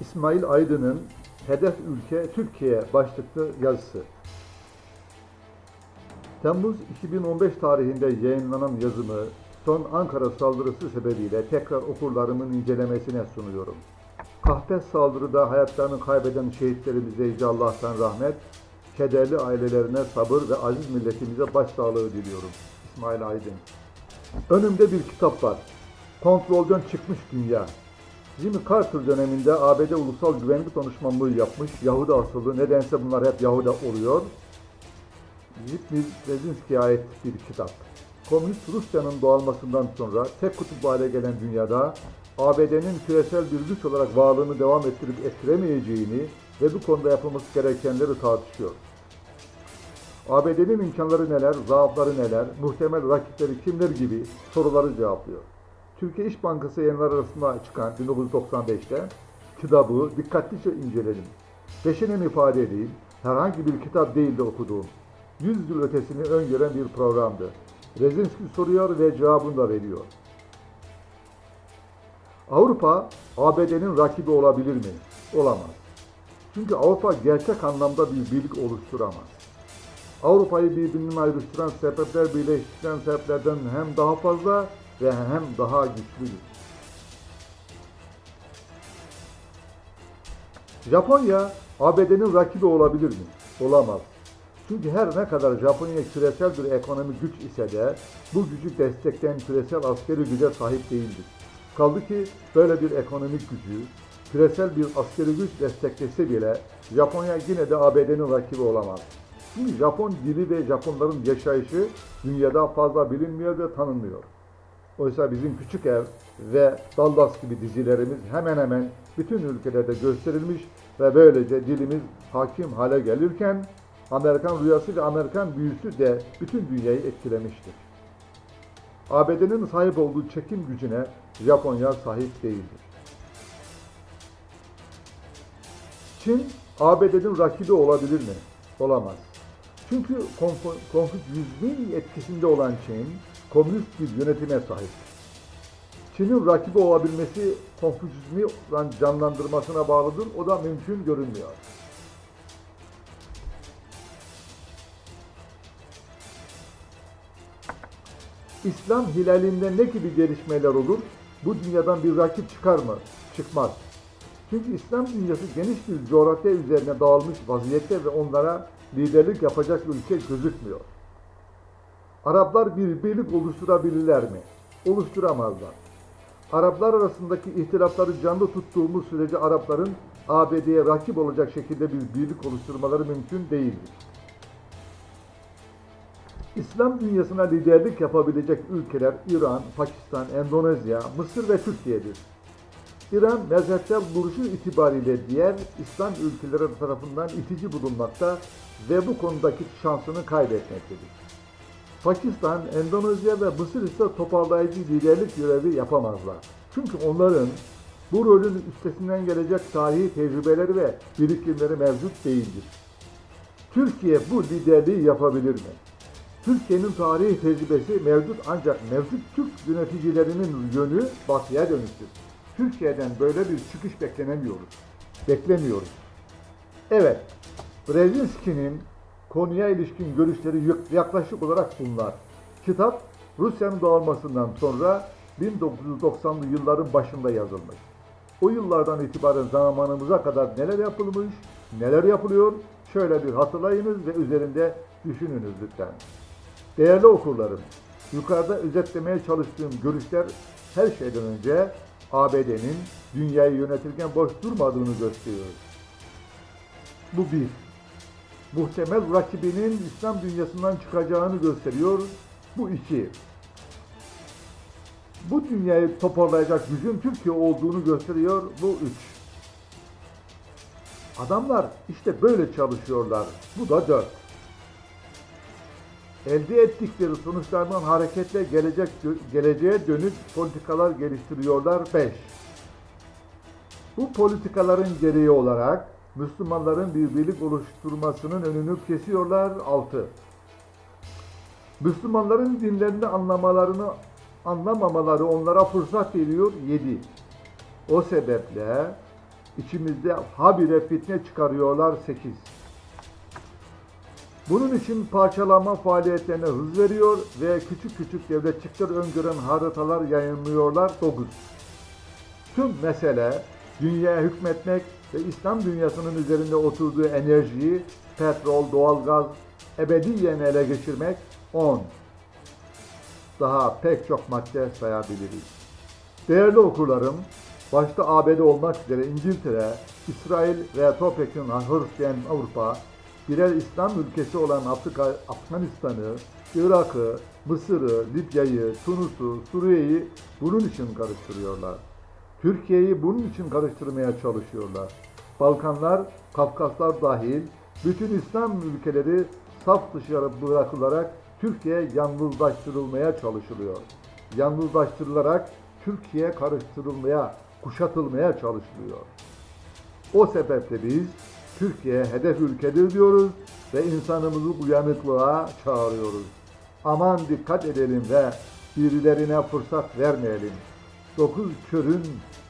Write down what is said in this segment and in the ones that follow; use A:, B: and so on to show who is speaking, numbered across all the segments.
A: İsmail Aydın'ın Hedef Ülke Türkiye başlıklı yazısı. Temmuz 2015 tarihinde yayınlanan yazımı son Ankara saldırısı sebebiyle tekrar okurlarımın incelemesine sunuyorum. Kahpe saldırıda hayatlarını kaybeden şehitlerimize Yüce Allah'tan rahmet, kederli ailelerine sabır ve aziz milletimize başsağlığı diliyorum. İsmail Aydın. Önümde bir kitap var. Kontrolden çıkmış dünya. Jimmy Carter döneminde ABD Ulusal Güvenlik Danışmanlığı yapmış. Yahudi asıllı. Nedense bunlar hep Yahudi oluyor. Zbigniew Brzezinski'ye ait bir kitap. Komünist Rusya'nın doğalmasından sonra tek kutup hale gelen dünyada ABD'nin küresel bir güç olarak varlığını devam ettirip ettiremeyeceğini ve bu konuda yapılması gerekenleri tartışıyor. ABD'nin imkanları neler, zaafları neler, muhtemel rakipleri kimler gibi soruları cevaplıyor. Türkiye İş Bankası yayınları arasında çıkan 1995'te kitabı dikkatlice inceledim. Peşinen ifade edeyim, herhangi bir kitap değil de okuduğum. 100 yıl ötesini öngören bir programdı. Rezinski soruyor ve cevabını da veriyor. Avrupa, ABD'nin rakibi olabilir mi? Olamaz. Çünkü Avrupa gerçek anlamda bir birlik oluşturamaz. Avrupa'yı birbirinden ayrıştıran sebepler birleştiren sebeplerden hem daha fazla ve hem daha güçlüdür. Japonya ABD'nin rakibi olabilir mi? Olamaz. Çünkü her ne kadar Japonya küresel bir ekonomik güç ise de bu gücü destekleyen küresel askeri güce sahip değildir. Kaldı ki böyle bir ekonomik gücü, küresel bir askeri güç desteklese bile Japonya yine de ABD'nin rakibi olamaz. Çünkü Japon dili ve Japonların yaşayışı dünyada fazla bilinmiyor ve tanınmıyor. Oysa bizim Küçük Ev ve Dallas gibi dizilerimiz hemen hemen bütün ülkelerde gösterilmiş ve böylece dilimiz hakim hale gelirken Amerikan rüyası ve Amerikan büyüsü de bütün dünyayı etkilemiştir. ABD'nin sahip olduğu çekim gücüne Japonya sahip değildir. Çin, ABD'nin rakibi olabilir mi? Olamaz. Çünkü konf- konfüçyüzmün etkisinde olan Çin, komünist bir yönetime sahip. Çin'in rakibi olabilmesi konfüçyüzmü canlandırmasına bağlıdır. O da mümkün görünmüyor. İslam hilalinde ne gibi gelişmeler olur? Bu dünyadan bir rakip çıkar mı? Çıkmaz. Çünkü İslam dünyası geniş bir coğrafya üzerine dağılmış vaziyette ve onlara liderlik yapacak ülke gözükmüyor. Araplar bir birlik oluşturabilirler mi? Oluşturamazlar. Araplar arasındaki ihtilafları canlı tuttuğumuz sürece Arapların ABD'ye rakip olacak şekilde bir birlik oluşturmaları mümkün değildir. İslam dünyasına liderlik yapabilecek ülkeler İran, Pakistan, Endonezya, Mısır ve Türkiye'dir. İran mezhepsel duruşu itibariyle diğer İslam ülkeleri tarafından itici bulunmakta ve bu konudaki şansını kaybetmektedir. Pakistan, Endonezya ve Mısır ise toparlayıcı liderlik görevi yapamazlar. Çünkü onların bu rolün üstesinden gelecek tarihi tecrübeleri ve birikimleri mevcut değildir. Türkiye bu liderliği yapabilir mi? Türkiye'nin tarihi tecrübesi mevcut ancak mevcut Türk yöneticilerinin yönü batıya dönüktür. Türkiye'den böyle bir çıkış beklenemiyoruz. Beklemiyoruz. Evet, Brzezinski'nin konuya ilişkin görüşleri yaklaşık olarak bunlar. Kitap, Rusya'nın dağılmasından sonra 1990'lı yılların başında yazılmış. O yıllardan itibaren zamanımıza kadar neler yapılmış, neler yapılıyor, şöyle bir hatırlayınız ve üzerinde düşününüz lütfen. Değerli okurlarım, yukarıda özetlemeye çalıştığım görüşler her şeyden önce ABD'nin dünyayı yönetirken boş durmadığını gösteriyor. Bu bir. Muhtemel rakibinin İslam dünyasından çıkacağını gösteriyor. Bu iki. Bu dünyayı toparlayacak gücün Türkiye olduğunu gösteriyor. Bu üç. Adamlar işte böyle çalışıyorlar. Bu da dört elde ettikleri sonuçlardan hareketle gelecek geleceğe dönük politikalar geliştiriyorlar 5. Bu politikaların gereği olarak Müslümanların bir birlik oluşturmasının önünü kesiyorlar 6. Müslümanların dinlerini anlamalarını anlamamaları onlara fırsat veriyor 7. O sebeple İçimizde habire fitne çıkarıyorlar 8. Bunun için parçalanma faaliyetlerine hız veriyor ve küçük küçük devletçikler öngören haritalar yayınlıyorlar 9. Tüm mesele dünyaya hükmetmek ve İslam dünyasının üzerinde oturduğu enerjiyi petrol, doğalgaz ebediyen ele geçirmek 10. Daha pek çok madde sayabiliriz. Değerli okurlarım, başta ABD olmak üzere İngiltere, İsrail ve topyekun Hristiyan Avrupa birer İslam ülkesi olan Afrika, Afganistan'ı, Irak'ı, Mısır'ı, Libya'yı, Tunus'u, Suriye'yi bunun için karıştırıyorlar. Türkiye'yi bunun için karıştırmaya çalışıyorlar. Balkanlar, Kafkaslar dahil bütün İslam ülkeleri saf dışarı bırakılarak Türkiye yalnızlaştırılmaya çalışılıyor. Yalnızlaştırılarak Türkiye karıştırılmaya, kuşatılmaya çalışılıyor. O sebeple biz Türkiye hedef ülkedir diyoruz ve insanımızı uyanıklığa çağırıyoruz. Aman dikkat edelim ve birilerine fırsat vermeyelim. Dokuz körün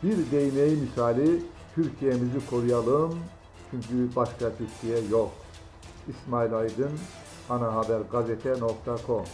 A: bir değneği misali Türkiye'mizi koruyalım çünkü başka Türkiye yok. İsmail Aydın, anahabergazete.com